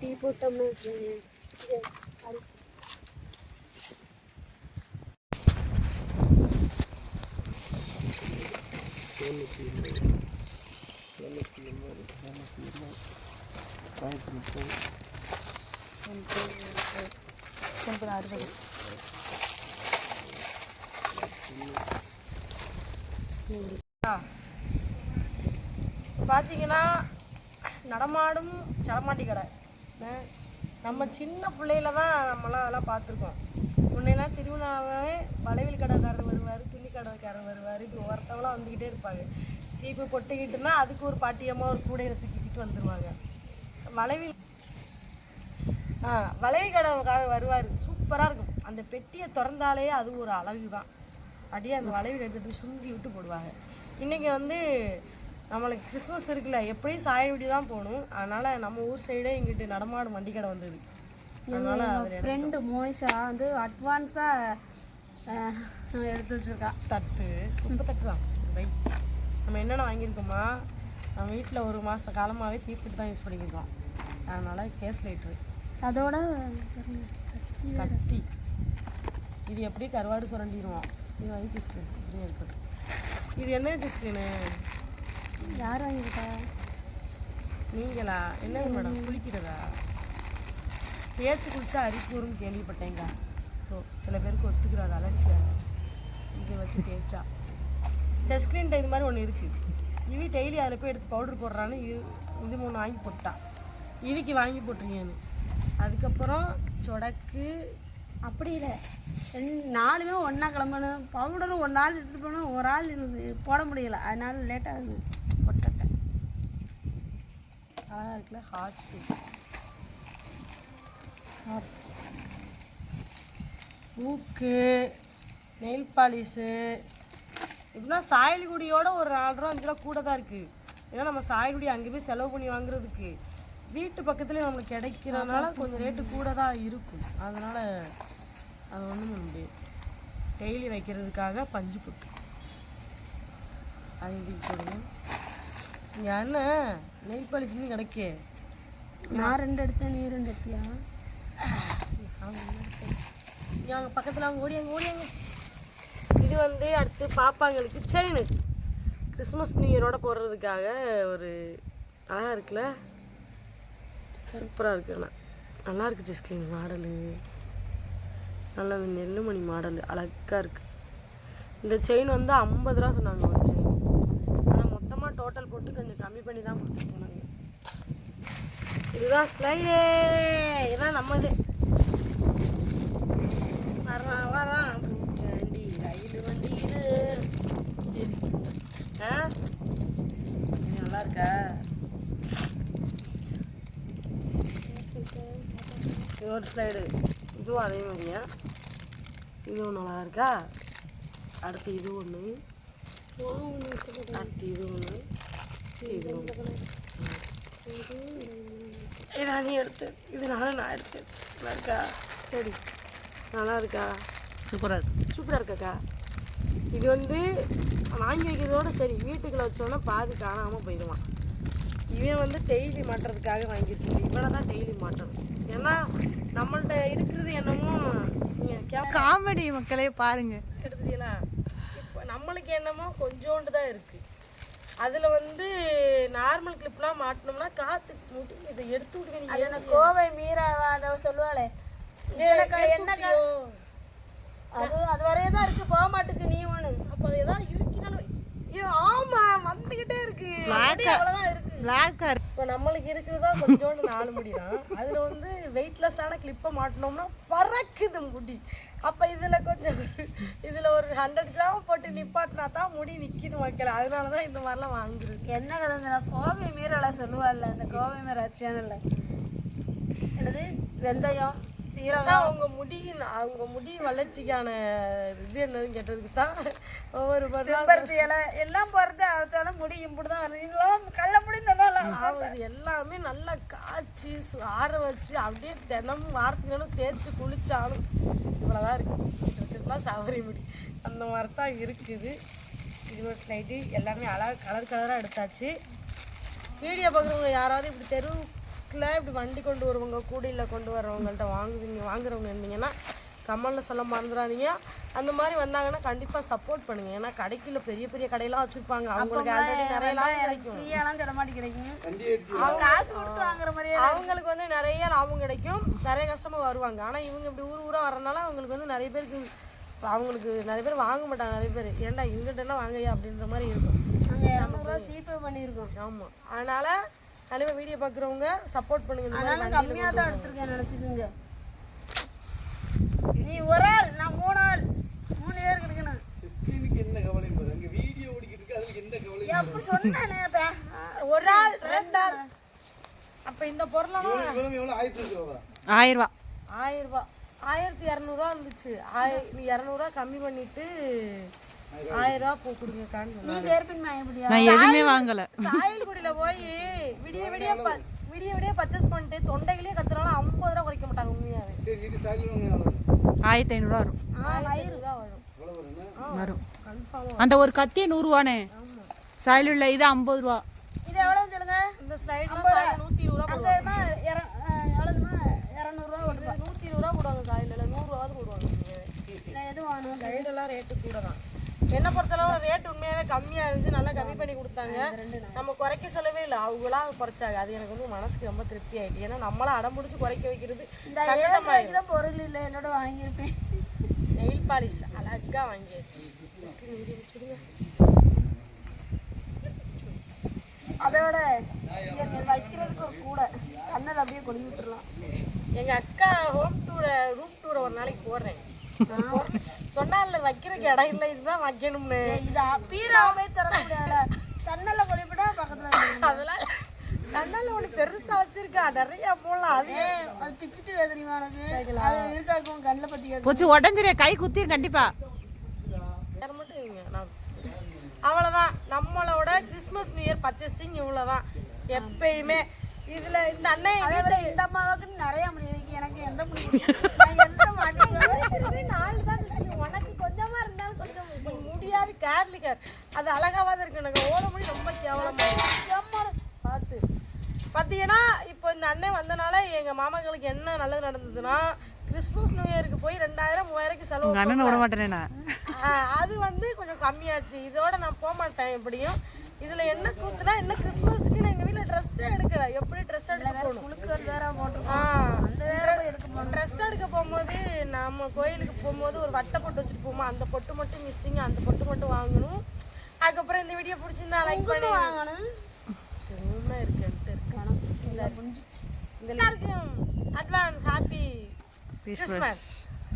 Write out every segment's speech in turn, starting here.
Tea போட்டோம்னு வச்சுக்கோங்க இது அடி- முப்பது அறுபது பார்த்தீங்கன்னா நடமாடும் சடமாட்டி கடை நம்ம சின்ன பிள்ளையில தான் நம்மளாம் அதெல்லாம் பார்த்துருக்கோம். முன்னெல்லாம் திருவிழாவே வளைவில் கடைக்காரர் வருவார் துணி கடைக்காரர் வருவார் இப்படி ஒருத்தவங்களாம் வந்துக்கிட்டே இருப்பாங்க. சீப்பு கொட்டிக்கிட்டுனா அதுக்கு ஒரு பாட்டியமாக ஒரு கூடையில தூக்கிக்கிட்டு வந்துடுவாங்க வளைவில் ஆ வளைவில் கடைக்காரர் வருவார். சூப்பராக இருக்கும். அந்த பெட்டியை திறந்தாலே அது ஒரு அழகு தான் அப்படியே அந்த வளைவில் எடுத்துகிட்டு சுண்டி விட்டு போடுவாங்க. இன்றைக்கி வந்து நம்மளுக்கு கிறிஸ்மஸ் இருக்குல்ல எப்படியும் சாயல்வடி தான் போகணும். அதனால் நம்ம ஊர் சைடே இங்கிட்டு நடமாடும் வண்டி கடை வந்தது. அதனால் ஃப்ரெண்டு மோனிஷா வந்து அட்வான்ஸாக எடுத்து வச்சிருக்கா. தட்டு குப்பை தட்டு தான். வை நம்ம என்னென்ன வாங்கியிருக்கோமா? நம்ம வீட்டில் ஒரு மாத காலமாகவே தீப்பிட்டு தான் யூஸ் பண்ணிக்கிருக்கோம். அதனால் கேஸ் லைட்ரு அதோட கத்தி இது எப்படி கருவாடு சுரண்டிடுவோம். இது வாங்கி சிஸ்கிரீன் இப்படியே இருக்கட்டும் இது என்ன சிஸ்கிரீனு யார் வாங்கியிருக்கா நீங்களா என்ன மேடம் குளிக்கிறதா? தேய்ச்சி குளிச்சா வரும்னு கேள்விப்பட்டேங்க. ஸோ சில பேருக்கு ஒத்துக்கிறாது அலர்ச்சியாக இதை வச்சு தேய்ச்சா. செஸ்கிரீன் இது மாதிரி ஒன்று இருக்குது இவி டெய்லி அதில் போய் எடுத்து பவுடர் போடுறான்னு இது இது மூணு வாங்கி போட்டா. இவிக்கு வாங்கி போட்டிருக்கேன்னு அதுக்கப்புறம் சொடக்கு அப்படி இல்லை. நாலுமே ஒன்றா கிளம்பணும். பவுடரும் ஒரு நாள் எடுத்துகிட்டு போகணும். ஒரு ஆள் போட முடியல. அதனால லேட் ஆகுது. பொட்டட்டை அழகாக இருக்குல்ல ஹாட் சீட் மூக்கு நெயில் பாலிஷு இப்படின்னா சாயல்குடியோட ஒரு நாலு ரூபா அஞ்சு ரூபா கூட தான் இருக்குது ஏன்னா நம்ம சாயல்குடி அங்கே போய் செலவு பண்ணி வாங்குறதுக்கு வீட்டு பக்கத்துலேயே நம்மளுக்கு கிடைக்கிறதுனால கொஞ்சம் ரேட்டு கூட தான் இருக்கும். அதனால் அது ஒன்றும் பண்ண முடியாது. டெய்லி வைக்கிறதுக்காக பஞ்சு பொட்டு. அது போடுங்க இங்கே அண்ணன் நெய் பாலிஷ்னு கிடைக்கே நான் ரெண்டு எடுத்தேன் நீ ரெண்டு எடுத்தியா? அவங்க பக்கத்தில் அவங்க ஓடியாங்க ஓடியாங்க இது வந்து அடுத்து பாப்பாங்களுக்கு செயின். கிறிஸ்மஸ் நியூ இயரோட போடுறதுக்காக ஒரு அழகாக இருக்குல்ல? சூப்பராக இருக்கு ஆனால் நல்லா இருக்கு ஜெஸ்கின் மாடலு. நல்ல அந்த நெல்லுமணி மாடல் அழகாக இருக்கு. இந்த செயின் வந்து ஐம்பது ரூபா சொன்னாங்க ஒரு செயின். டோட்டல் போட்டு கொஞ்சம் கம்மி பண்ணி தான் கொடுத்துட்டு போனாங்க. இதுதான் ஸ்லைடு. இதுதான் நம்ம இது வரான் வரான் பூச்சாண்டி ரயில் வண்டி இது. ஆ? நல்லா இருக்கா. இது ஒரு ஸ்லைடு. இதுவும் அதே மாதிரியா? இது ஒன்று நல்லா இருக்கா? அடுத்து இது ஒன்று இது ஒன்று இது ஒன்று இதை நீ எடுத்து இதனால நான் எடுத்தேன். நல்லா இருக்கா? சரி. நல்லா இருக்கா? சூப்பராக இருக்கு. சூப்பராக இருக்காக்கா? இது வந்து வாங்கி வைக்கிறதோட சரி வீட்டுக்குள்ள வச்சோன்னா பாதி காணாமல் போயிடுவான். இவன் வந்து டெய்லி மாட்டுறதுக்காக வாங்கியிருக்குது இவனை தான் டெய்லி மாட்டணும் ஏன்னா நம்மள்ட்ட இருக்கிறது என்னமோ நீங்கள் கே காமெடி மக்களே பாருங்க. எடுத்துட்டீங்களா இப்போ நம்மளுக்கு என்னமோ கொஞ்சோண்டு தான் இருக்குது அதில் வந்து நார்மல் கிளிப்லாம் மாட்டினோம்னா காற்று முடி இதை எடுத்து விடுங்க அது அந்த கோவை மீரா அதை சொல்லுவாளே. என்ன அது அது வரையே தான் இருக்கு போக மாட்டுக்கு நீ ஒன்று அப்போ அது ஏதாவது இருக்கினாலும் ஐயோ ஆமாம் வந்துக்கிட்டே இருக்கு. அவ்வளோதான் இருக்கு பிளாக்காக இருக்கு இப்போ நம்மளுக்கு இருக்கிறதா கொஞ்சோண்டு நாலு முடி தான் அதில் வந்து வெயிட்லெஸ்ஸான கிளிப்பை மாட்டினோம்னா பறக்குது முடி. அப்போ இதில் கொஞ்சம் இதில் ஒரு ஹண்ட்ரட் கிராம் போட்டு நிப்பாட்டினா தான் முடி நிற்கிது மக்கள். அதனால தான் இந்த மாதிரிலாம் வாங்குறது. என்ன கதை இந்த கோவை மீரலை சொல்லுவாள்ல அந்த கோவை மீரா சேனல்ல என்னது? வெந்தயம். சீரகம். அவங்க முடியின் அவங்க முடி வளர்ச்சிக்கான இது என்னதுன்னு கேட்டதுக்கு தான் ஒவ்வொரு செம்பருத்தி இலை எல்லாம் போறது அரைச்சாலும் முடி இப்படி தான் இதெல்லாம் கள்ள முடி இது எல்லாமே நல்லா காய்ச்சி சு- ஆற வச்சு அப்படியே தினமும் வாரத்துக்கு தேய்ச்சி குளிச்சாலும் இவ்வளோதான் இருக்குது இதுக்கெல்லாம் சவரி முடி. அந்த மாதிரி தான் இருக்குது. இது ஒரு ஸ்லைட்டு எல்லாமே அழகாக கலர் கலராக எடுத்தாச்சு. வீடியோ பார்க்குறவங்க யாராவது இப்படி தெரு பஸ்ஸில் இப்படி வண்டி கொண்டு வருவங்க கூடையில் கொண்டு வரவங்கள்ட்ட வாங்குவீங்க வாங்குறவங்க இருந்தீங்கன்னா கமலில் சொல்ல மறந்துடாதீங்க. அந்த மாதிரி வந்தாங்கன்னா கண்டிப்பாக சப்போர்ட் பண்ணுங்க. ஏன்னா கடைக்குள்ள பெரிய பெரிய கடையெல்லாம் வச்சுருப்பாங்க. அவங்களுக்கு ஆல்ரெடி நிறைய லாபம் கிடைக்கும். ஃப்ரீயாலாம் தடமாட்டி கிடைக்கும் அவங்க காசு கொடுத்து வாங்குற மாதிரியே அவங்களுக்கு வந்து நிறைய லாபம் கிடைக்கும். நிறைய கஸ்டமர் வருவாங்க. ஆனால் இவங்க இப்படி ஊர் ஊராக வரனால அவங்களுக்கு வந்து நிறைய பேருக்கு அவங்களுக்கு நிறைய பேர் வாங்க மாட்டாங்க நிறைய பேர். ஏன்டா இங்கிட்டலாம் வாங்கய்யா அப்படின்ற மாதிரி இருக்கும். நாங்கள் இரநூறுவா சீப்பு பண்ணியிருக்கோம். ஆமாம் அதனால் கண்டிப்பாக வீடியோ பார்க்குறவங்க சப்போர்ட் பண்ணுங்க. அதனால கம்மியாக தான் எடுத்திருக்கேன் நினச்சிக்கோங்க. நீ ஒரு ஆள் நான் மூணு ஆள். மூணு பேர் கிடைக்கணும். சிஸ்டீனுக்கு என்ன கவலை பாரு அங்க வீடியோ ஓடிக்கிட்டு இருக்கு அதுக்கு என்ன கவலை அப்படி சொன்னேனே இப்ப. ஒரு ஆள் ரெண்டு ஆள். அப்போ இந்த இவ்வளவு எவ்வளவு ஆயிரத்தி ரூபா ஆயிரம் ரூபா ஆயிரம் ரூபாய் ஆயிரத்தி இரநூறுவா இருந்துச்சு. ஆய நீ இரநூறுவா கம்மி பண்ணிட்டு ஆயிரம் ரூபா பூ கொடுங்கக்கான்னு சொன்னாங்க. நீ கேர்பின் எப்படியா? நான் எதுவுமே வாங்கல. சாயல்குடியில் போய் விடிய விடிய ப விடிய விடிய பர்ச்சேஸ் பண்ணிட்டு தொண்டைகளே கத்துனாலும் ஐம்பது ரூபா குறைக்க மாட்டாங்க உண்மையாவே. சரி இது சாரி வாங்க ஆயிரத்தி ஐநூறுரூவா வரும். ஆயிரம் ரூபா வரும். வரும்னா வரும் அந்த ஒரு கத்தியே நூறுரூவானே சாயில் உள்ள இது ஐம்பது ரூபா. இது எவ்வளோன்னு சொல்லுங்க? இந்த ஸ்லைடில் நூற்றி இருபது ரூபா அங்கே அஹ், எவ்வளோதுமா இரநூறுவா போட்டுருப்பா நூற்றி இருபது ரூபா போடுவாங்க காயில் இல்லை நூறுரூவாவது போடுவாங்க. நான் எது வாங்கணும் கைடெல்லாம் ரேட்டு கூட தான். என்ன பொறுத்தளவு ரேட் உண்மையாகவே கம்மியாக இருந்துச்சு. நல்லா கம்மி பண்ணி கொடுத்தாங்க. நம்ம குறைக்க சொல்லவே இல்லை. அவங்களா குறைச்சாங்க. அது எனக்கு வந்து மனசுக்கு ரொம்ப திருப்தி ஆயிட்டு. ஏன்னா நம்மளா அடம் பிடிச்சி குறைக்க வைக்கிறது தான் பொருள் இல்லை. என்னோட வாங்கியிருப்பேன். நெயில் பாலிஷ் அழகாக வாங்கியாச்சு. அதோட வைக்கிறதுக்கு ஒரு கூடை. கண்ணில் அப்படியே கொண்டு விட்டுறலாம். எங்க அக்கா ஹோம் டூரை ரூம் டூரை ஒரு நாளைக்கு போடுறேன். சொன்னால வைக்கிறதுக்கு இடம் இல்லை இதுதான் வைக்கணும்னு. இது பீராவே தர முடியாத கண்ணில் கொடிவிட்டா பக்கத்தில். அதெல்லாம் ஜன்னல் ஒன்று பெருசா வச்சிருக்கா நிறைய போடலாம் அது. அது பிச்சுட்டு எனக்கு அது இருக்காக்கும் கண்ணில் பற்றி போச்சு உடஞ்சிரு கை குத்திரும் கண்டிப்பா. அவ்வளோதான் நம்மளோட கிறிஸ்மஸ் நியூ இயர் பர்ச்சேசிங் இவ்வளோதான் எப்பயுமே இதுல இந்த அண்ணன் இந்த அம்மாவுக்கு நிறைய முடியும் எனக்கு எந்த முடியும் நான் எல்லாம் மாட்டேன் நாலு தான் சரி உனக்கு கொஞ்சமா இருந்தாலும் கொஞ்சம் இப்ப முடியாது கேர் அது அழகாவது இருக்கு. எனக்கு ஓட முடி ரொம்ப கேவலமா இருக்கு. பார்த்து பார்த்தீங்கன்னா இப்போ இந்த அண்ணன் வந்தனால எங்க மாமாக்களுக்கு என்ன நல்லது நடந்ததுன்னா கிறிஸ்மஸ் நியூ இயருக்கு போய் ரெண்டாயிரம் மூவாயிரக்கு செலவு அண்ணனை விட மாட்டேனே அது வந்து கொஞ்சம் கம்மியாச்சு. இதோட நான் போக மாட்டேன் எப்படியும். இதுல என்ன கூத்துனா என்ன கிறிஸ்மஸ்க்கு ட்ரெஸ்ஸே எடுக்கல. எப்படி ட்ரெஸ் எடுக்க போகணும்? வேற போட்டிருக்கோம் போகணும். ட்ரெஸ் எடுக்க போகும்போது நம்ம கோயிலுக்கு போகும்போது ஒரு வட்டை பொட்டு வச்சுட்டு போமா அந்த பொட்டு மட்டும் மிஸ்ஸிங் அந்த பொட்டு மட்டும் வாங்கணும். அதுக்கப்புறம் இந்த வீடியோ பிடிச்சிருந்தா லைக் பண்ணி வாங்கணும். என்ன இருக்குன்ட்டு இருக்கு. அட்வான்ஸ் ஹாப்பி கிறிஸ்மஸ்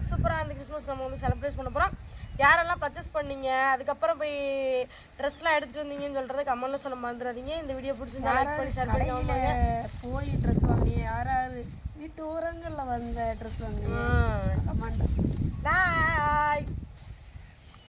சூப்பராக அந்த கிறிஸ்மஸ் நம்ம வந்து செலிப்ரேட் பண்ண போகிறோம் யாரெல்லாம் பர்ச்சேஸ் பண்ணீங்க? அதுக்கப்புறம் போய் ட்ரெஸ்லாம் எடுத்துட்டு வந்தீங்கன்னு சொல்கிறத கமெண்ட்ல சொல்ல மறந்துடாதீங்க. இந்த வீடியோ பிடிச்சிருந்தா லைக் பண்ணி ஷேர் பண்ணி போய் ட்ரெஸ் வாங்கி யார் யார் வீட்டு ஓரங்களில் வந்த ட்ரெஸ் வாங்கி கமாண்டா பாய்